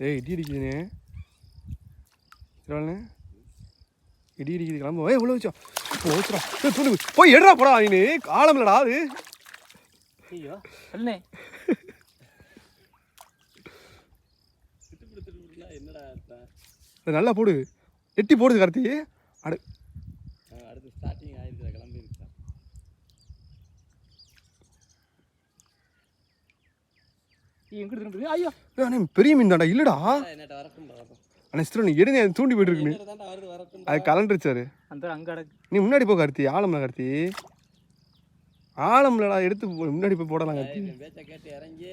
ஏய் இடி அடிக்குதுண்ணே இருவாண்ணே இடி அடிக்குது கிளம்பு. ஏய் எவ்வளோ வச்சா. போச்சுடா தூண்டு போய் எடுறா போடா நீ காலம்லடா அது. ஐயோ சொல்லுண்ணே என்னடா அர்த்தம்? அது நல்லா போடு. எட்டி போடுது கார்த்தி. அடு. அடுத்து ஸ்டார்டிங் ஆயிருக்குற கிளம்பி ஐயோ. ஏய், அண்ணே பெரிய மீன் தான்டா இல்லடா அண்ணே நீ எடுங்க தூண்டி போயிட்டு வரட்டும் அது கலண்டுருச்சாரு. நீ முன்னாடி போ கார்த்தி. ஆழம்ல கார்த்தி. ஆழம்லடா எடுத்து முன்னாடி போய் போடலாம் கார்த்தி. பேச்சை கேட்டு இறங்கி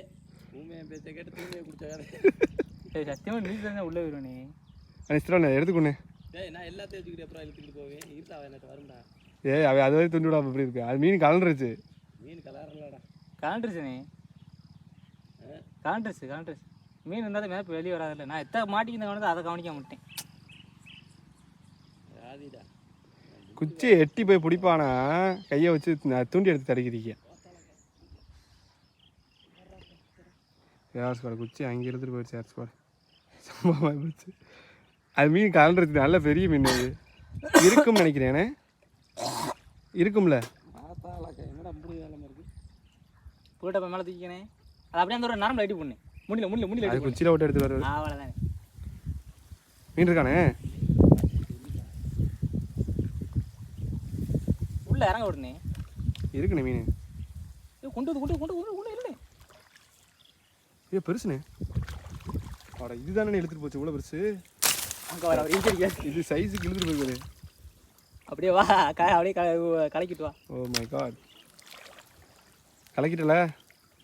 ஊமையன் பேச்சை கேட்டு தூமையை சத்தியமா நீ தான் உள்ளே வருவனே அண்ணே எடுத்துக்கொண்ணே. டேய் நான் எல்லாத்தையும் வச்சுக்கிட்டு அப்புறம் இழுத்துக்கிட்டு போவேன். இருட்டா என்னட்ட வரும்டா. ஏய் அவ அது வரைக்கும் துண்டு விடாம எப்படி இருக்கு? அது மீன் கலண்டுருச்சு. மீன் கலரலடா. கலண்டுருச்சுனே கலண்டுருச்சு கலண்டுருச்சு மீன் இருந்தாலும் மேலே வெளியே வராதில்ல. நான் எத்தனை மாட்டிக்கிந்த கவனத்தை அதை கவனிக்க மாட்டேன். ராதிடா. குச்சியை எட்டி போய் பிடிப்பானா? கையை வச்சு தூண்டி எடுத்து தடுக்கிறீங்க யார் ஸ்குவாட் குச்சி அங்கே எடுத்துட்டு போயிடுச்சு யார் ஸ்குவாட் சம்பவமாக போச்சு அது மீன் கலண்டுருச்சு. நல்ல பெரிய மீன் அது. இருக்கும்னு நினைக்கிறேனே. இருக்கும்ல. போட்ட மேலே தூக்கினே அது அப்படியே அந்த ஒரு நரம்பு ரெடி பண்ணு முடியல முடியல முடியல அது குச்சியில் விட்டு எடுத்து வருது அவ்வளோதானே மீன் இருக்கானே உள்ள இறங்க விடுனே இருக்குண்ணே மீன். கொண்டு வந்து கொண்டு வந்து, கொண்டு வந்து, கொண்டு இல்லை ஏ பெருசுண்ணே. அட இதுதானே எடுத்துட்டு போச்சு இவ்வளோ பெருசு? அங்கே வர அவர் இடிச்சிருக்காரு இது சைஸுக்கு இழுத்துட்டு போயிருக்குது. அப்படியே வா அப்படியே கலக்கிட்டு வா. ஓ மை காட் கலக்கிட்டல?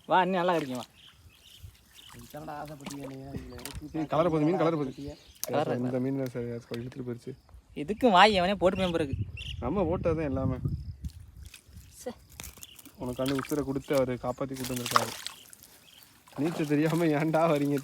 வா இன்னும் நல்லா கிடைக்கும் வா. கலர போகுது மீன் கலர போகுது. கலர இந்த மீன் தான் சார் இழுத்துட்டு போயிருச்சு. இதுக்கும் வாய் அவனே போட்டு மேம்பருக்கு நம்ம ஓட்டது தான் எல்லாமே. சே. உனக்கு கண்ணு உசுரை கொடுத்து அவர் காப்பாற்றி கூட்டு வந்திருக்காரு. நீச்சல் தெரியாமல் ஏன்டா வரீங்க